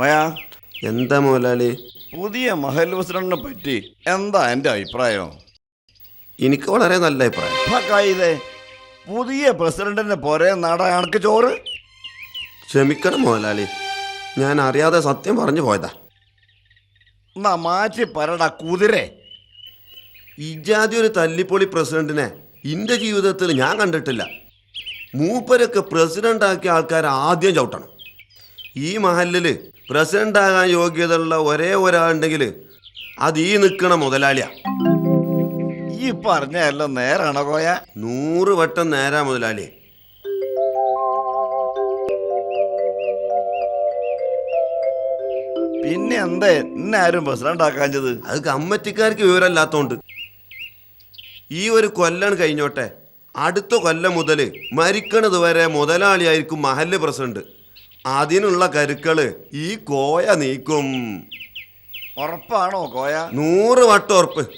മയാ? എന്താ മുതലാളി പുതിയ മഹൽ പ്രസിഡന്റിനെ പറ്റി എന്താ എന്റെ അഭിപ്രായം? എനിക്ക് വളരെ നല്ല അഭിപ്രായം. ഇതേ പുതിയ പ്രസിഡന്റിന്റെ പോരെ നാടാ അണക്ക് ചോറ്? ക്ഷമിക്കണം മുതലാളി ഞാൻ അറിയാതെ സത്യം പറഞ്ഞു പോയതാ. എന്നാ മാറ്റി പറടാ കുതിരെ. ഇജാതി ഒരു തല്ലിപ്പൊളി പ്രസിഡന്റിനെ എന്റെ ജീവിതത്തിൽ ഞാൻ കണ്ടിട്ടില്ല. മൂപ്പരൊക്കെ പ്രസിഡന്റ് ആക്കിയ ആൾക്കാരെ ആദ്യം ചവിട്ടണം. ഈ മഹലിൽ പ്രസിഡന്റ് ആകാൻ യോഗ്യതയുള്ള ഒരേ ഒരാളുണ്ടെങ്കിൽ അത് ഈ നിൽക്കണ മുതലാളിയാ. ഈ പറഞ്ഞല്ലോ നേരാണോ കോയ? നൂറ് വട്ടം നേരാ മുതലാളി. പിന്നെ എന്താ എന്നെ ആരും പ്രസിഡന്റ് ആക്കാഞ്ഞത് അത് കമ്മറ്റിക്കാർക്ക് വിവരമില്ലാത്തോണ്ട്. ഈ ഒരു കൊല്ലം കഴിഞ്ഞോട്ടെ അടുത്ത കൊല്ലം മുതൽ മരിക്കണത് വരെ മുതലാളിയായിരിക്കും മഹല്ല് പ്രസിഡന്റ്. അതിനുള്ള കരുക്കൾ ഈ കോയ നീക്കും. ഉറപ്പാണോ കോയ? നൂറ് വട്ടം ഉറപ്പ്.